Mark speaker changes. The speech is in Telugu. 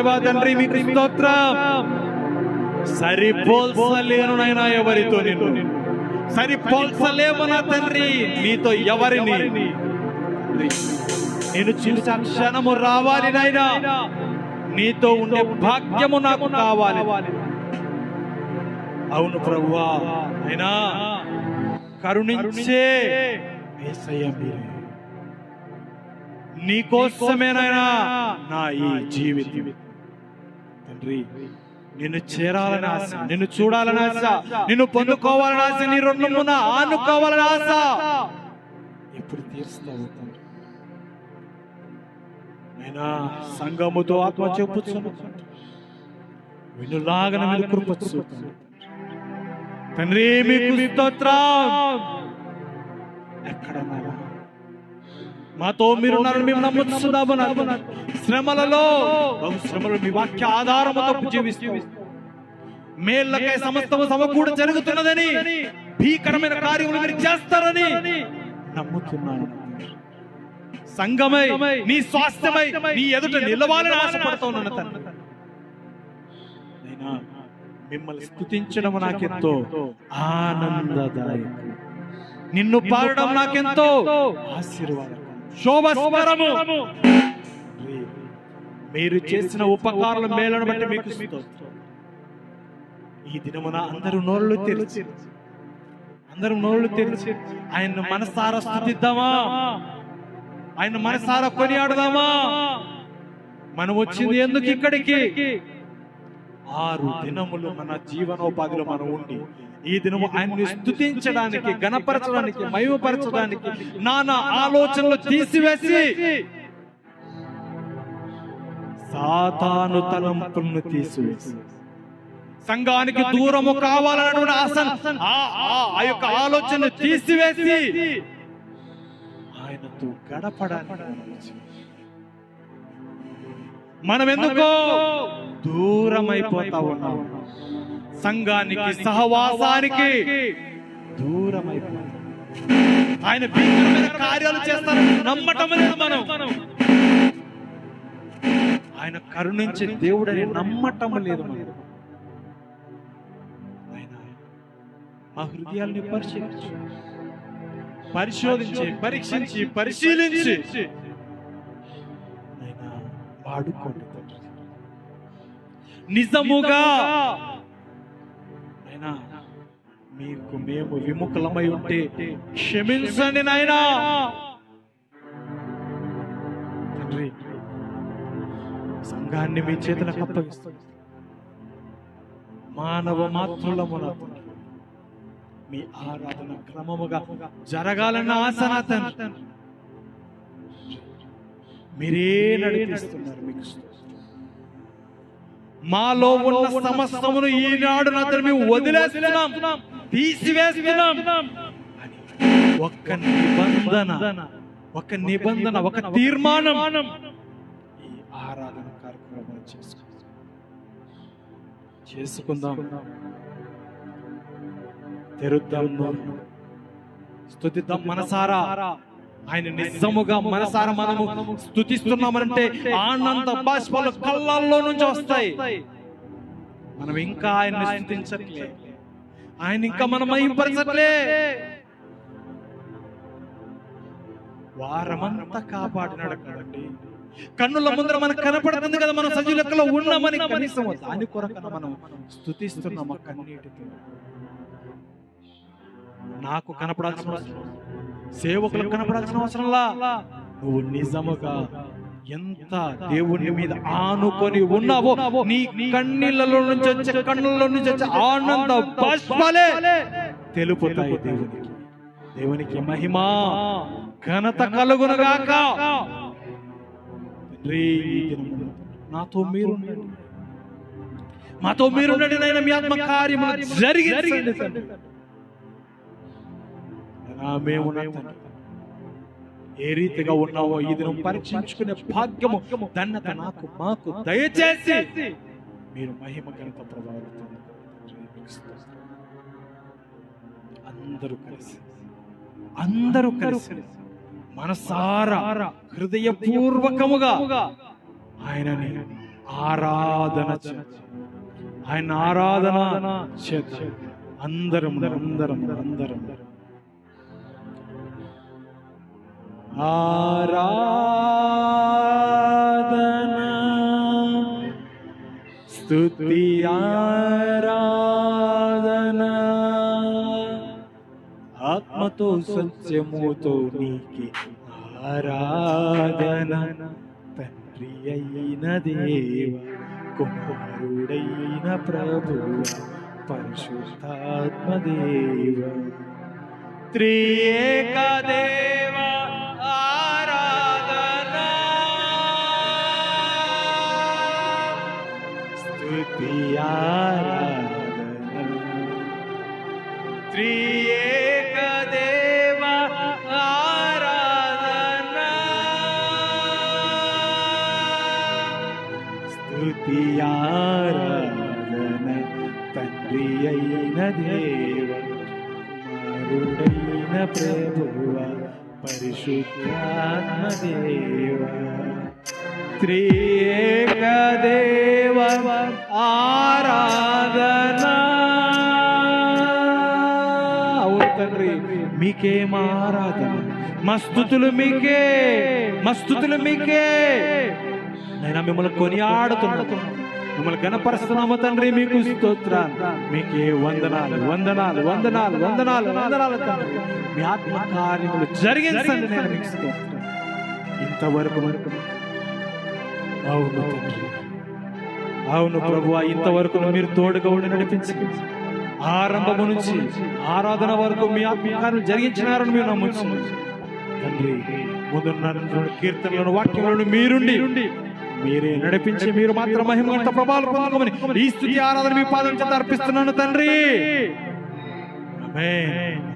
Speaker 1: దేవా తండ్రి మీకు స్తోత్రం. సరిపోల్సలేను నాయనా ఎవరితో నేను సరిపోల్సలేము నా తండ్రి నీతో ఎవరిని? నేను చూసా క్షణము రావాలి నాయనా. నీతో ఉండే భాగ్యము నాకు కావాలి. అవును ప్రభువా అయినా కరుణించే నీ మీరే. నా ఈ జీవితం. తండ్రి. నిన్ను చేరాలని ఆశ నిన్ను చూడాలని ఆశ నిన్ను పొందుకోవాలని ఆశ నీ రుణమున ఆనుకోవాలని ఆశ. ఎప్పుడు తీరుస్తావు తండ్రి. అయినా సంగముతో ఆత్మ చెప్పుచ్చు వినులాగన మీరు కృపచ్చు తండ్రి. మీకు స్తోత్రం. ఎక్కడ మాతో మీరున్నారు మేము నమ్ముతున్నాము నాయనా. శ్రమలలో మీ వాక్య ఆధారముతో జీవిస్తూ. మేళ్ళకై సమస్తము సమకూడ జరుగుతున్నదని భీకరమైన కార్యములు మీరు చేస్తారని నమ్ముతున్నాను. సంగమై నీ స్వాస్థ్యమై నీ ఎదుట నిలవాలని ఆశపడుతున్నాను మిమ్మల్ని స్తుతించడం నాకెంతో ఆనందదాయకం. నిన్ను పాడడం నాకెంతో ఆశీర్వాదం. శోభస్మరము మీరు చేసిన ఉపకారాల మేలను బట్టి మీకు. ఈ దినమున అందరూ నోళ్ళు తెరిచి అందరూ నోళ్ళు తెరిచి ఆయన మనసారా స్థుతిద్దామా? ఆయన మనసారా కొనియాడదామా? మనం వచ్చింది ఎందుకు ఇక్కడికి? ఆరు దినములు మన జీవనోపాధిలో మనం ఉండి ఈ దినము ఆయన్ని స్థుతించడానికి గణపరచడానికి మయమపరచడానికి నానా ఆలోచనలు తీసివేసి సాతాను తలంపులను తీసివేసి సంఘానికి దూరము కావాలన్నటువంటి ఆశ ఆ- ఆ యొక్క ఆలోచన తీసివేసి ఆయనతో గడపడానికి మనం ఎందుకో దూరం అయిపోతా ఉన్నాం. సంఘానికి సహవాసానికి దూరం అయిపోతాం ఆయన కార్యాలు చేస్తారని నమ్మటం లేదు మనం. ఆయన కరుణించే దేవుడని నమ్మటం లేదు మనం ఆయన హృదయాల్ని పరిశీలించి పరిశోధించి పరీక్షించి పరిశీలించి వాడుకోండి. నిజముగా. మీకు మేము విముఖలమై ఉంటే క్షమించండి నాయనా. తండ్రి సంఘాన్ని మీ చేతులకు అప్పగిస్తుంది మానవ మాతృలమున మీ ఆరాధన క్రమముగా జరగాలన్న ఆశ తండ్రి. మీరే నడిపిస్తున్నారు మీకు మాలో ఉన్న సమస్తమును ఈనాడు నా మేము వదిలేస్తున్నాం తీసివేస్తున్నాం. ఒక్క నిబంధన ఒక నిబంధన ఒక తీర్మానం ఈ ఆరాధన కార్యక్రమం చేసుకుందాం చేసుకుందాం. తెరుద్దాం స్థుతిద్దాం మనసారా. ఆయన నిజముగా మనసారా మనము స్తుతిస్తున్నామంటే ఆనంద బాష్పాలు కళ్ళల్లో నుంచి వస్తాయి. మనం ఇంకా ఆయన్ని స్తుతించట్లే. ఆయన ఇంకా మనం మహింపరచట్లే వారమంతా కాపాడినాడు కదండి. కన్నుల ముందర మనకు కనపడుతుంది కదా మనం సజీవ లెక్కలో ఉన్నామని కనీసం దాని కొరకన మనం స్తుతిస్తున్నాం ఆ కన్నీటితో నాకు కనపడాల్సిన అవసరం సేవకులకు కనపడాల్సిన అవసరంలా నువ్వు నిజముగా ఎంత దేవుని మీద ఆనుకొని ఉన్నావో నీ కన్నీళ్ళలో నుంచి వచ్చే కన్నుల్లో నుంచి వచ్చే ఆనంద బాష్పాలే తెలుపుతాయి దేవునికి. దేవునికి మహిమ ఘనత కలుగునుగాక నాతో మీరు మాతో మీరుండండి నాయన మీ ఆత్మ కార్యములు జరిగించండి ఏ రీతిగా ఉన్నామో ఈ దినం పరీక్షించుకునే భాగ్యము ధన్యత నాకు మాకు దయచేసి మీరు మహిమ ఘనత ప్రభావితం అందరూ కలిసి అందరూ కలిసి మనసారా హృదయపూర్వకముగా ఆయనని ఆరాధన. ఆయన ఆరాధన చేద్దాం. అందరం అందరం. అందరం ఆరాధన స్తుతి ఆరాధన ఆత్మతో సత్యముతో నీకి ఆరాధన తండ్రి అయిన దేవ కుమారుడైన ప్రభు పరిశుద్ధాత్మ దేవ త్రియేక దేవ స్తుతి ఆరాధన త్రియేక దేవ ఆరాధన స్తుతి ఆరాధన తండ్రి అయిన దేవ కుమారుడైన ప్రభువ పరిశుద్ధాత్మ దేవ త్రియేక దేవ ఆరాధన. అవును తండ్రి మీకే ఆరాధన. మస్తుతులు మీకే మస్తుతులు మీకే. నేను మిమ్మల్ని కొనియాడుతున్నాను మిమ్మల్ని గణపరుస్తున్నాము తండ్రి మీకు స్తోత్రాలు. మీకే వందనాలు వందనాలు వందనాలు వందనాలు వందనాలు తండ్రి. మీ ఆత్మ కార్యములు జరిగించండి నేను మీకు స్తోత్రం. ఇంతవరకు వరకు. అవును తండ్రి. అవును ప్రభు ఇంతవరకు మీరు తోడుగా ఉండి నడిపించి ఆరంభము నుంచి ఆరాధన వరకు మీ ఆత్మకార్యం జరిగించినారని మేము నమ్ముచ్చు తండ్రి ముందున్న కీర్తనలను వాక్యములను మీరుండి మీరే నడిపించి మీరు మాత్రం మహిమంత ప్రభావాలు పొందమని ఈ స్థుతి ఆరాధన మీ పాదం చేత అర్పిస్తున్నాను తండ్రి. ఆమేన్